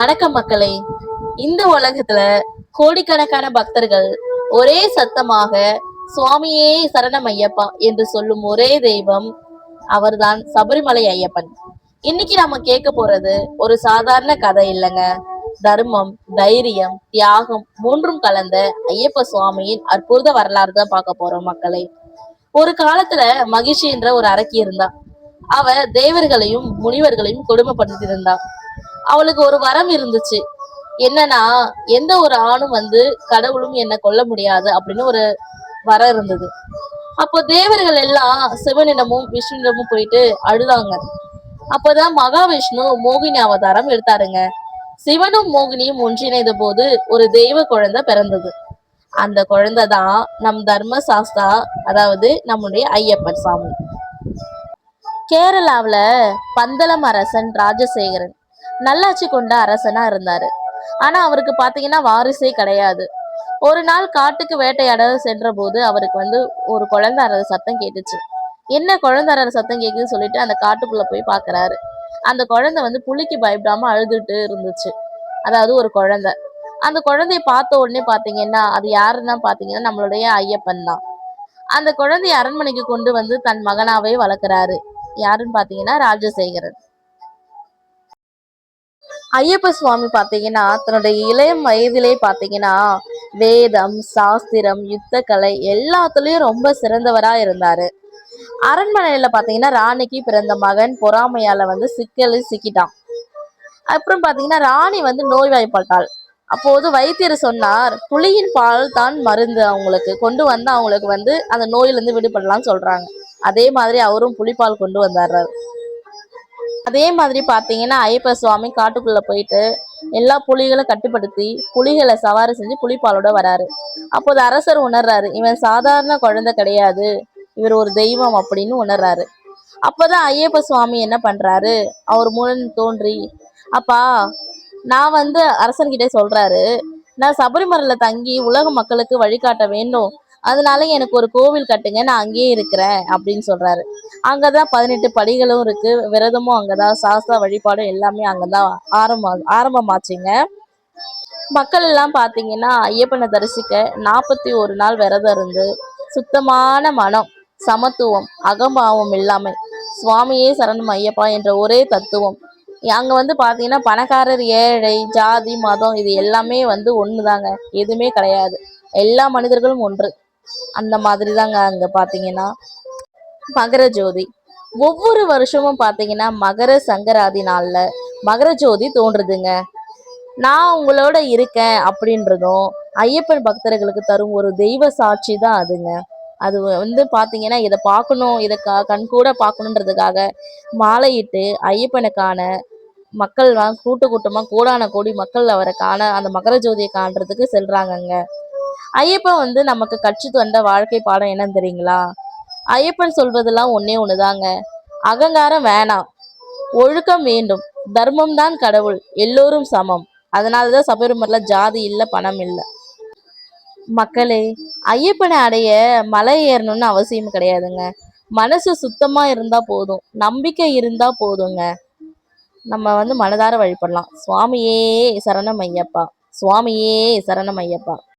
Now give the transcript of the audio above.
வணக்கம் மக்களே இந்த உலகத்துல கோடிக்கணக்கான பக்தர்கள் ஒரே சத்தமாக சுவாமியே சரணம் ஐயப்பா என்று சொல்லும் ஒரே தெய்வம் அவர்தான் சபரிமலை ஐயப்பன். இன்னைக்கு நாம கேட்க போறது ஒரு சாதாரண கதை இல்லைங்க. தர்மம் தைரியம் தியாகம் மூன்றும் கலந்த ஐயப்ப சுவாமியின் அற்புத வரலாறு தான் பார்க்க போறோம் மக்களை. ஒரு காலத்துல மகிழ்ச்சி என்ற ஒரு அரக்கி இருந்தா அவ தேவர்களையும் முனிவர்களையும் கொடுமைப்படுத்தி இருந்தா அவளுக்கு ஒரு வரம் இருந்துச்சு. என்னன்னா எந்த ஒரு ஆணும் வந்து கடவுளும் என்ன கொல்ல முடியாது அப்படின்னு ஒரு வரம் இருந்தது. அப்போ தேவர்கள் எல்லாம் சிவனிடமும் விஷ்ணுவிடமும் போயிட்டு அழுதாங்க. அப்போதான் மகாவிஷ்ணு மோகினி அவதாரம் எடுத்தாருங்க. சிவனும் மோகினியும் ஒன்றிணைந்த போது ஒரு தெய்வ குழந்தை பிறந்தது. அந்த குழந்தை தான் நம் தர்ம சாஸ்தா அதாவது நம்முடைய ஐயப்பன் சாமி. கேரளாவில் பந்தளம் அரசன் ராஜசேகரன். நல்லாட்சி கொண்ட அரசனா இருந்தாரு. ஆனா அவருக்கு பாத்தீங்கன்னா வாரிசே கிடையாது. ஒரு நாள் காட்டுக்கு வேட்டையாட சென்ற போது அவருக்கு வந்து ஒரு குழந்தை அற சத்தம் கேட்டுச்சு. என்ன குழந்தை அற சத்தம் கேக்குதுன்னு சொல்லிட்டு அந்த காட்டுக்குள்ள போய் பாக்குறாரு. அந்த குழந்தை வந்து புலிக்கு பயப்படாம அழுதுட்டு இருந்துச்சு. அதாவது ஒரு குழந்தை. அந்த குழந்தைய பார்த்த உடனே பாத்தீங்கன்னா அது யாருன்னா பாத்தீங்கன்னா நம்மளுடைய ஐயப்பன் தான். அந்த குழந்தைய அரண்மனைக்கு கொண்டு வந்து தன் மகனாவே வளர்க்குறாரு. யாருன்னு பாத்தீங்கன்னா ராஜசேகரன். ஐயப்ப சுவாமி பாத்தீங்கன்னா தன்னுடைய இளையம் வயதிலே பார்த்தீங்கன்னா வேதம் சாஸ்திரம் யுத்த கலை எல்லாத்துலயும் ரொம்ப சிறந்தவரா இருந்தாரு. அரண்மனையில பாத்தீங்கன்னா ராணிக்கு பிறந்த மகன் பொறாமையால வந்து சிக்கல் சிக்கிட்டான். அப்புறம் பாத்தீங்கன்னா ராணி வந்து நோய்வாய்ப்பட்டாள். அப்போது வைத்தியர் சொன்னார் புலியின் பால் தான் மருந்து அவங்களுக்கு. கொண்டு வந்து அவங்களுக்கு வந்து அந்த நோயிலிருந்து விடுபடலாம்னு சொல்றாங்க. அதே மாதிரி அவரும் புலிப்பால் கொண்டு வந்தாரு அதே மாதிரி பார்த்தீங்கன்னா ஐயப்ப சுவாமி காட்டுக்குள்ள போயிட்டு எல்லா புலிகளும் கட்டுப்படுத்தி புலிகளை சவாரி செஞ்சு புலிப்பாலோட வராரு. அப்போது அரசர் உணர்றாரு இவன் சாதாரண குழந்தை கிடையாது. இவர் ஒரு தெய்வம் அப்படின்னு உணர்றாரு. அப்போதான் ஐயப்ப சுவாமி என்ன பண்றாரு? அவர் மூலம் தோன்றி அப்பா நான் வந்து அரசன்கிட்ட சொல்றாரு நான் சபரிமலையில தங்கி உலக மக்களுக்கு வழிகாட்ட வேண்டும். அதனால எனக்கு ஒரு கோவில் கட்டுங்க நான் அங்கேயே இருக்கிறேன் அப்படின்னு சொல்றாரு. அங்கதான் பதினெட்டு படிகளும் இருக்கு விரதமும் அங்கதான் சாஸ்தா வழிபாடும் எல்லாமே அங்கதான் ஆரம்பம் ஆரம்பமாச்சுங்க. மக்கள் எல்லாம் பாத்தீங்கன்னா ஐயப்பனை தரிசிக்க நாற்பத்தி ஒரு நாள் விரதம் இருந்து சுத்தமான மனம் சமத்துவம் அகம்பாவம் இல்லாமல் சுவாமியே சரணம் ஐயப்பா என்ற ஒரே தத்துவம். அங்க வந்து பாத்தீங்கன்னா பணக்காரர் ஏழை ஜாதி மதம் இது எல்லாமே வந்து ஒண்ணுதாங்க எதுவுமே கிடையாது. எல்லா மனிதர்களும் ஒன்று. அந்த மாதிரி தாங்க அங்க பாத்தீங்கன்னா மகர ஜோதி. ஒவ்வொரு வருஷமும் பாத்தீங்கன்னா மகர சங்கராதி நாள்ல மகர ஜோதி தோன்றுதுங்க. நான் உங்களோட இருக்கேன் அப்படின்றதும் ஐயப்பன் பக்தர்களுக்கு தரும் ஒரு தெய்வ சாட்சி தான் அதுங்க. அது வந்து பாத்தீங்கன்னா இதை பார்க்கணும் இதை க கண் கூட பார்க்கணுன்றதுக்காக மாலையிட்டு ஐயப்பனுக்கான மக்கள் கூட்டு கூட்டமா கூடான கோடி மக்கள் அவரை காண அந்த மகர ஜோதியை காண்றதுக்கு செல்றாங்கங்க. ஐயப்பன் வந்து நமக்கு கற்று தந்த வாழ்க்கை பாடம் என்னன்னு தெரியுங்களா? ஐயப்பன் சொல்வதெல்லாம் ஒன்னே ஒண்ணுதாங்க. அகங்காரம் வேணாம். ஒழுக்கம் வேண்டும். தர்மம் தான் கடவுள். எல்லோரும் சமம். அதனாலதான் சபரிமலைல ஜாதி இல்ல பணம் இல்ல. மக்களே ஐயப்பனை அடைய மலை ஏறணும்னு அவசியம் கிடையாதுங்க. மனசு சுத்தமா இருந்தா போதும். நம்பிக்கை இருந்தா போதுங்க. நம்ம வந்து மனதார வழிபடலாம். சுவாமியே சரணம் ஐயப்பா. சுவாமியே சரணம் ஐயப்பா.